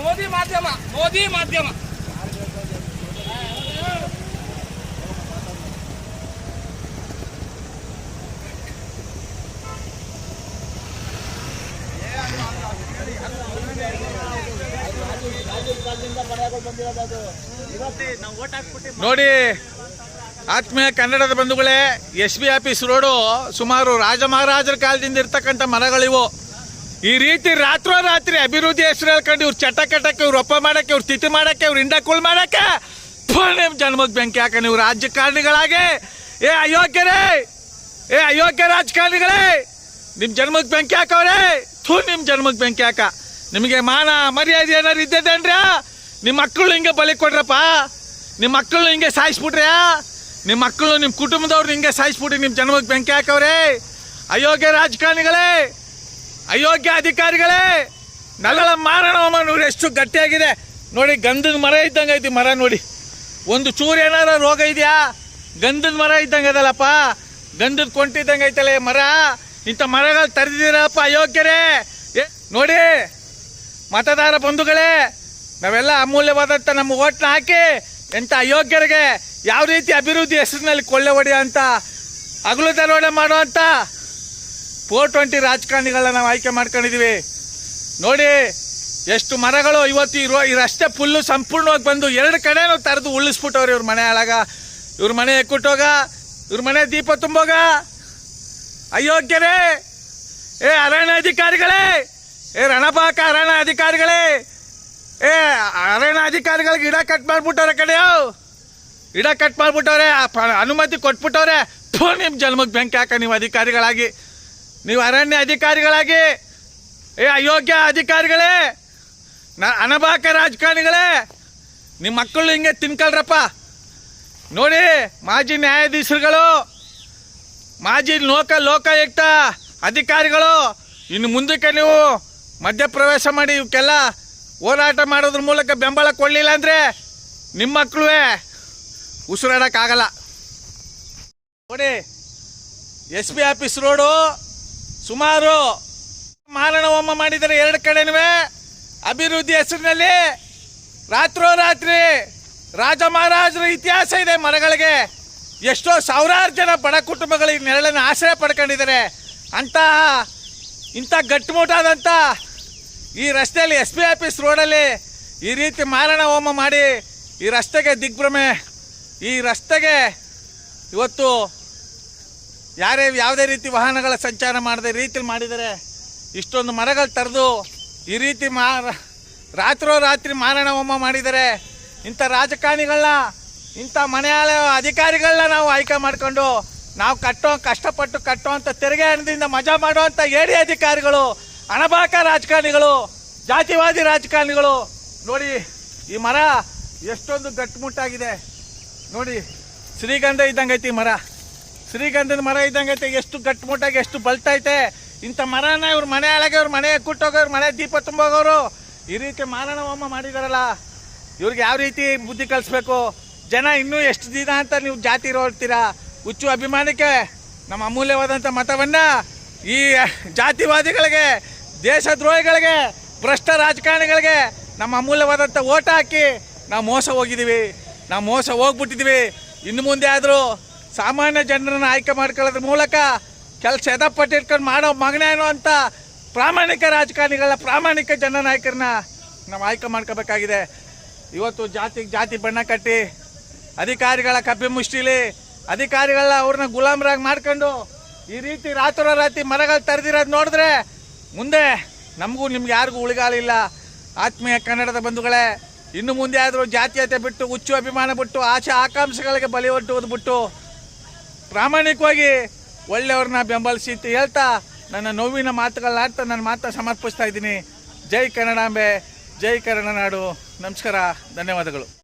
ಮೋದಿ ಮಾಧ್ಯಮ ಮೋದಿ ಮಾಧ್ಯಮ. ನೋಡಿ, ಆತ್ಮೀಯ ಕನ್ನಡದ ಬಂಧುಗಳೇ, ಎಸ್ ಬಿ ಆಫೀಸ್ ರೋಡು ಸುಮಾರು ರಾಜ ಮಹಾರಾಜರ ಕಾಲದಿಂದ ಇರ್ತಕ್ಕಂಥ ಮರಗಳಿವು. ಈ ರೀತಿ ರಾತ್ರೋರಾತ್ರಿ ಅಭಿವೃದ್ಧಿ ಹೆಸರು ಹೇಳ್ಕೊಂಡು ಇವ್ರು ಚಟ ಕಟ್ಟಕ್ಕೆ ಇವ್ರು ಒಪ್ಪ ಮಾಡಕ್ಕೆ, ಇವ್ರು ತಿಥಿ ಮಾಡಕ್ಕೆ, ಇವ್ರು ಇಂಡ ಕುಳ್ ಮಾಡಕ್ಕೆ ನಿಮ್ಮ ಜನ್ಮಕ್ಕೆ ಬೆಂಕಿ ಹಾಕ ನೀವು ರಾಜಕಾರಣಿಗಳಾಗೆ ಏ ಅಯೋಗ್ಯರೇ! ಏ ಅಯೋಗ್ಯ ರಾಜಕಾರಣಿಗಳೇ! ನಿಮ್ಮ ಜನ್ಮದ ಬೆಂಕಿ ಹಾಕವ್ರೆ! ಥೂ ನಿಮ್ಮ ಜನ್ಮದ ಬೆಂಕಿ ಹಾಕ. ನಿಮಗೆ ಮಾನ ಮರ್ಯಾದೆ ಏನಾರು ಇದ್ದದೇನ್ರ ನಿಮ್ಮ ಮಕ್ಕಳು ಹಿಂಗೆ ಬಲಿ ಕೊಡ್ರಪ್ಪ? ನಿಮ್ಮ ಮಕ್ಕಳು ಹಿಂಗೆ ಸಾಯಿಸ್ಬಿಟ್ರ್ಯಾ? ನಿಮ್ಮ ಮಕ್ಕಳು ನಿಮ್ಮ ಕುಟುಂಬದವ್ರು ಹಿಂಗೆ ಸಾಯಿಸ್ಬಿಟ್ರಿ ನಿಮ್ಮ ಜನ್ಮಕ್ಕೆ ಬೆಂಕಿ ಹಾಕವ್ರೆ? ಅಯೋಗ್ಯ ರಾಜಕಾರಣಿಗಳೇ! ಅಯೋಗ್ಯ ಅಧಿಕಾರಿಗಳೇ, ನಗಳ ಮಾರಣವಮ್ಮ ನೋಡಿ ಎಷ್ಟು ಗಟ್ಟಿಯಾಗಿದೆ. ನೋಡಿ, ಗಂಧದ ಮರ ಇದ್ದಂಗೆ ಐತಿ ಮರ ನೋಡಿ. ಒಂದು ಚೂರು ಏನಾರ ರೋಗ ಇದೆಯಾ? ಗಂಧದ ಮರ ಇದ್ದಂಗೆ ಅದಲ್ಲಪ್ಪ. ಗಂಧದ ಕೊಂಟಿದ್ದಂಗೆ ಐತಲ್ಲ ಮರ. ಇಂಥ ಮರಗಳು ತರೆದಿದ್ದೀರಪ್ಪ ಅಯೋಗ್ಯರೇ. ನೋಡಿ, ಮತದಾರ ಬಂಧುಗಳೇ, ನಾವೆಲ್ಲ ಅಮೂಲ್ಯವಾದಂಥ ನಮ್ಮ ಓಟ್ನ ಹಾಕಿ ಎಂಥ ಅಯೋಗ್ಯರಿಗೆ ಯಾವ ರೀತಿ ಅಭಿವೃದ್ಧಿ ಹೆಸರಿನಲ್ಲಿ ಕೊಳ್ಳೆ ಹೊಡೆಯೋ ಅಂತ ಹಗಲು ದರೋಡೆ ಅಂತ ಫೋರ್ ಟ್ವೆಂಟಿ ರಾಜಕಾರಣಿಗಳನ್ನ ನಾವು ಆಯ್ಕೆ ಮಾಡ್ಕೊಂಡಿದೀವಿ. ನೋಡಿ, ಎಷ್ಟು ಮರಗಳು ಇವತ್ತು ಇರುವ ಇರಷ್ಟೇ ಫುಲ್ಲು ಸಂಪೂರ್ಣವಾಗಿ ಬಂದು ಎರಡು ಕಡೆನೂ ತರದು ಉಳಿಸ್ಬಿಟ್ಟವ್ರು ಇವ್ರ ಮನೆ ಒಳಗ ಇವ್ರ ಮನೆ ಕುಟ್ಟೋಗ ಇವ್ರ ಮನೆ ದೀಪ ತುಂಬೋಗ. ಅಯೋಗ್ಯರೇ! ಏ ಅರಣ್ಯ ಅಧಿಕಾರಿಗಳೇ ಏ, ರಣಪಾಕ ಅರಣ್ಯ ಅಧಿಕಾರಿಗಳೇ ಏ ಅರಣ್ಯ ಅಧಿಕಾರಿಗಳಿಗೆ ಗಿಡ ಕಟ್ ಮಾಡಿಬಿಟ್ಟವ್ರೆ ಕಡೆಯೋ ಗಿಡ ಕಟ್ ಮಾಡಿಬಿಟ್ಟವ್ರೆ ಅನುಮತಿ ಕೊಟ್ಬಿಟ್ಟವ್ರೆ. ಫೋ ನಿಮ್ಮ ಜನ್ಮಕ್ಕೆ ಬೆಂಕಿ ಹಾಕ ನೀವು ಅಧಿಕಾರಿಗಳಾಗಿ. ನೀವು ಅರಣ್ಯ ಅಧಿಕಾರಿಗಳಾಗಿ. ಏ, ಅಯೋಗ್ಯ ಅಧಿಕಾರಿಗಳೇ. ನ ಅನಭಾಕ ರಾಜಕಾರಣಿಗಳೇ. ನಿಮ್ಮ ಮಕ್ಕಳು ಹಿಂಗೆ ತಿನ್ಕಳ್ರಪ್ಪ. ನೋಡಿ, ಮಾಜಿ ನ್ಯಾಯಾಧೀಶರುಗಳು, ಮಾಜಿ ಲೋಕ, ಲೋಕಾಯುಕ್ತ ಅಧಿಕಾರಿಗಳು, ಇನ್ನು ಮುಂದಕ್ಕೆ ನೀವು ಮಧ್ಯಪ್ರವೇಶ ಮಾಡಿ ಇವಕ್ಕೆಲ್ಲ ಹೋರಾಟ ಮಾಡೋದ್ರ ಮೂಲಕ ಬೆಂಬಲ ಕೊಡಲಿಲ್ಲ ಅಂದರೆ ನಿಮ್ಮ ಮಕ್ಕಳು ಉಸಿರಾಡೋಕ್ಕಾಗಲ್ಲ. ನೋಡಿ, ಎಸ್ ಪಿ ಆಫೀಸ್ ರೋಡು ಸುಮಾರು ಮಾರಣ ಹೋಮ ಮಾಡಿದರೆ ಎರಡು ಕಡೆನೂ ಅಭಿವೃದ್ಧಿ ಹೆಸರಿನಲ್ಲಿ ರಾತ್ರೋರಾತ್ರಿ ರಾಜ ಮಹಾರಾಜರ ಇತಿಹಾಸ ಇದೆ ಮರಗಳಿಗೆ. ಎಷ್ಟೋ ಸಾವಿರಾರು ಜನ ಬಡ ಕುಟುಂಬಗಳಿಗೆ ನೆರಳನ್ನು ಆಶ್ರಯ ಪಡ್ಕೊಂಡಿದ್ದಾರೆ. ಅಂತ ಇಂಥ ಗಟ್ಟುಮುಟ್ಟಾದಂಥ ಈ ರಸ್ತೆಯಲ್ಲಿ ಎಸ್ ಪಿ ಆಫೀಸ್ ರೋಡಲ್ಲಿ ಈ ರೀತಿ ಮಾರಣ ಹೋಮ ಮಾಡಿ ಈ ರಸ್ತೆಗೆ ದಿಗ್ಭ್ರಮೆ, ಈ ರಸ್ತೆಗೆ ಇವತ್ತು ಯಾರೇ ಯಾವುದೇ ರೀತಿ ವಾಹನಗಳ ಸಂಚಾರ ಮಾಡದೆ ರೀತಿಲಿ ಮಾಡಿದರೆ ಇಷ್ಟೊಂದು ಮರಗಳು ತರೆದು ಈ ರೀತಿ ರಾತ್ರೋ ರಾತ್ರಿ ಮಾರಣ ಹೋಮ ಮಾಡಿದರೆ ಇಂಥ ರಾಜಕಾರಣಿಗಳನ್ನ, ಇಂಥ ಮನೆಯಾಳ ಅಧಿಕಾರಿಗಳನ್ನ ನಾವು ಆಯ್ಕೆ ಮಾಡಿಕೊಂಡು ನಾವು ಕಟ್ಟೋ, ಕಷ್ಟಪಟ್ಟು ಕಟ್ಟೋ ಅಂತ ತೆರಿಗೆ ಹಣದಿಂದ ಮಜಾ ಮಾಡುವಂಥ ಏಡಿ ಅಧಿಕಾರಿಗಳು ಅಣಬಾಕ ರಾಜಕಾರಣಿಗಳು, ಜಾತಿವಾದಿ ರಾಜಕಾರಣಿಗಳು, ನೋಡಿ ಈ ಮರ ಎಷ್ಟೊಂದು ಗಟ್ಟುಮುಟ್ಟಾಗಿದೆ. ನೋಡಿ, ಶ್ರೀಗಂಧ ಇದ್ದಂಗೈತಿ ಮರ. ಶ್ರೀಗಂಧದ ಮರ ಇದ್ದಂಗೆ ಐತೆ, ಎಷ್ಟು ಗಟ್ಟುಮುಟ್ಟಾಗಿ ಎಷ್ಟು ಬಲ್ತೈತೆ ಇಂಥ ಮರನ ಇವ್ರ ಮನೆ ಒಳಗೆ ಇವ್ರ ಮನೆ ಕುಟ್ಟೋಗ ಇವ್ರ ಮನೆ ದೀಪ ತುಂಬೋಗೋರು ಈ ರೀತಿ ಮಾರಣ ಹೋಮ ಮಾಡಿದಾರಲ್ಲ, ಇವ್ರಿಗೆ ಯಾವ ರೀತಿ ಬುದ್ಧಿ ಕಲಿಸ್ಬೇಕು? ಜನ ಇನ್ನೂ ಎಷ್ಟು ದಿನ ಅಂತ ನೀವು ಜಾತಿ ನೋಡ್ತೀರಾ ಹುಚ್ಚು ಅಭಿಮಾನಕ್ಕೆ ನಮ್ಮ ಅಮೂಲ್ಯವಾದಂಥ ಮತವನ್ನ ಈ ಜಾತಿವಾದಿಗಳಿಗೆ, ದೇಶದ್ರೋಹಿಗಳಿಗೆ, ಭ್ರಷ್ಟ ರಾಜಕಾರಣಿಗಳಿಗೆ, ನಮ್ಮ ಅಮೂಲ್ಯವಾದಂಥ ಓಟ ಹಾಕಿ ನಾವು ಮೋಸ ಹೋಗಿದ್ದೀವಿ. ನಾವು ಮೋಸ ಹೋಗ್ಬಿಟ್ಟಿದ್ದೀವಿ. ಇನ್ನು ಮುಂದೆ ಆದರೂ ಸಾಮಾನ್ಯ ಜನರನ್ನು ಆಯ್ಕೆ ಮಾಡ್ಕೊಳ್ಳೋದ್ರ ಮೂಲಕ ಕೆಲಸ ಎದಪಟ್ಟಿಟ್ಕೊಂಡು ಮಾಡೋ ಮಗನೇನು ಅಂತ ಪ್ರಾಮಾಣಿಕ ರಾಜಕಾರಣಿಗಳ ಪ್ರಾಮಾಣಿಕ ಜನ ನಾಯಕರನ್ನ ನಾವು ಆಯ್ಕೆ ಮಾಡ್ಕೋಬೇಕಾಗಿದೆ. ಇವತ್ತು ಜಾತಿ ಜಾತಿ ಬಣ್ಣ ಕಟ್ಟಿ, ಅಧಿಕಾರಿಗಳ ಕಬ್ಬಿ ಮುಷ್ಟಿಲಿ, ಅಧಿಕಾರಿಗಳನ್ನ ಅವ್ರನ್ನ ಗುಲಾಮರಾಗಿ ಮಾಡ್ಕೊಂಡು ಈ ರೀತಿ ರಾತ್ರೋರಾತ್ರಿ ಮರಗಳು ತರೆದಿರೋದು ನೋಡಿದ್ರೆ ಮುಂದೆ ನಮಗೂ ನಿಮ್ಗೆ ಯಾರಿಗೂ ಉಳಿಗಾಲಿಲ್ಲ ಆತ್ಮೀಯ ಕನ್ನಡದ ಬಂಧುಗಳೇ, ಇನ್ನು ಮುಂದೆ ಆದರೂ ಜಾತೀಯತೆ ಬಿಟ್ಟು, ಹುಚ್ಚು ಅಭಿಮಾನ ಬಿಟ್ಟು, ಆಶಾ ಆಕಾಂಕ್ಷೆಗಳಿಗೆ ಬಲಿ ಒಟ್ಟು ಬಿಟ್ಟು ಪ್ರಾಮಾಣಿಕವಾಗಿ ಒಳ್ಳೆಯವ್ರನ್ನ ಬೆಂಬಲಿಸಿ ಅಂತ ಹೇಳ್ತಾ ನನ್ನ ನೋವಿನ ಮಾತುಗಳನ್ನಾಡ್ತಾ ನನ್ನ ಮಾತು ಸಮರ್ಪಿಸ್ತಾ ಇದ್ದೀನಿ. ಜೈ ಕನ್ನಡಾಂಬೆ ಜೈ ಕನ್ನಡ ನಾಡು. ನಮಸ್ಕಾರ, ಧನ್ಯವಾದಗಳು.